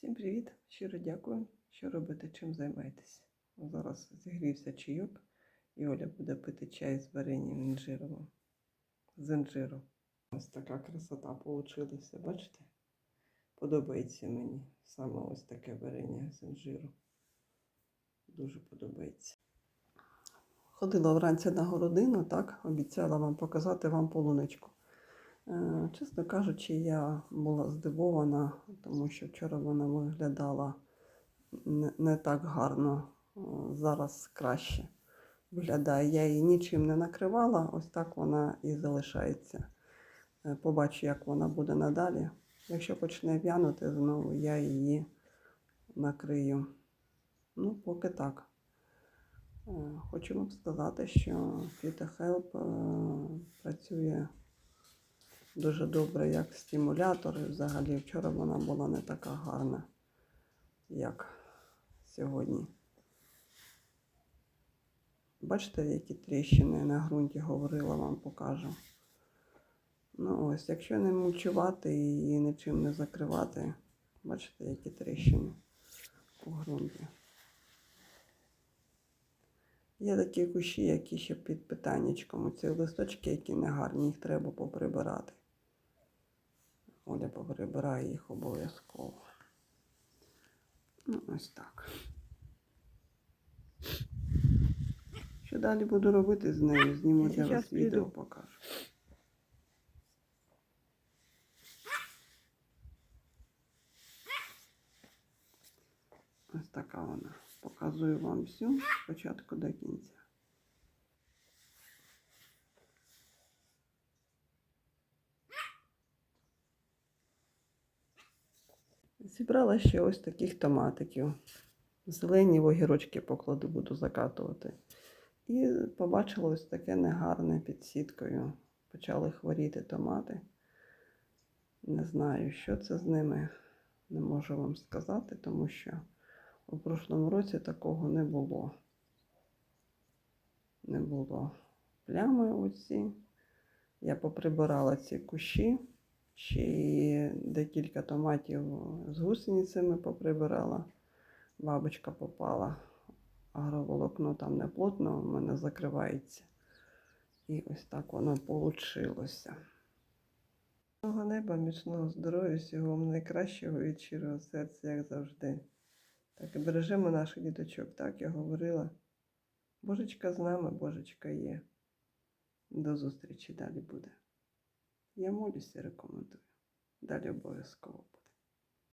Всім привіт! Щиро дякую, що робите, чим займаєтесь. Зараз зігрівся чайок, і Оля буде пити чай з варенням інжировим. З інжиру. Ось така красота вийшла, бачите? Подобається мені саме ось таке варення з інжиру. Дуже подобається. Ходила вранці на городину, так, обіцяла вам показати вам полуничку. Е, Чесно кажучи, я була здивована, тому що вчора вона виглядала не, так гарно, Е, зараз краще виглядає. Я її нічим не накривала, ось так вона і залишається. Е, Побачу, як вона буде надалі. Якщо почне в'янути знову, я її накрию. Ну, поки так. Хочу вам сказати, що FitaHelp е, працює дуже добре як стимулятор. І взагалі вчора вона була не така гарна, як сьогодні. Бачите, які тріщини на ґрунті говорила, вам покажу. Ну ось, якщо не мульчувати і нічим не закривати, бачите, які тріщини у ґрунті. Є такі кущі, які ще під питаннячком. Ці листочки, які не гарні, їх треба поприбирати. Оля поприбирає їх обов'язково. Ну, ось так. Що далі буду робити з нею? Зніму для вас відео, покажу. Ось така вона. Показую вам всю спочатку до кінця. Зібрала ще ось таких томатиків. Зелені огірочки покладу, буду закатувати. І побачила ось таке негарне під сіткою. Почали хворіти томати. Не знаю, що це з ними. Не можу вам сказати, тому що у прошлому році такого не було. Не було плями оці. Я поприбирала ці кущі. Ще декілька томатів з гусеницями поприбирала. Бабочка попала. Агроволокно там не плотно, в мене закривається. І ось так воно вийшло. Мого неба, міцного здоров'я, всього вам найкращого від щирого серця, як завжди. Так і бережемо наших діточок, так я говорила. Божечка з нами, Божечка є. До зустрічі далі буде. Я молюся рекомендую. Далі обов'язково.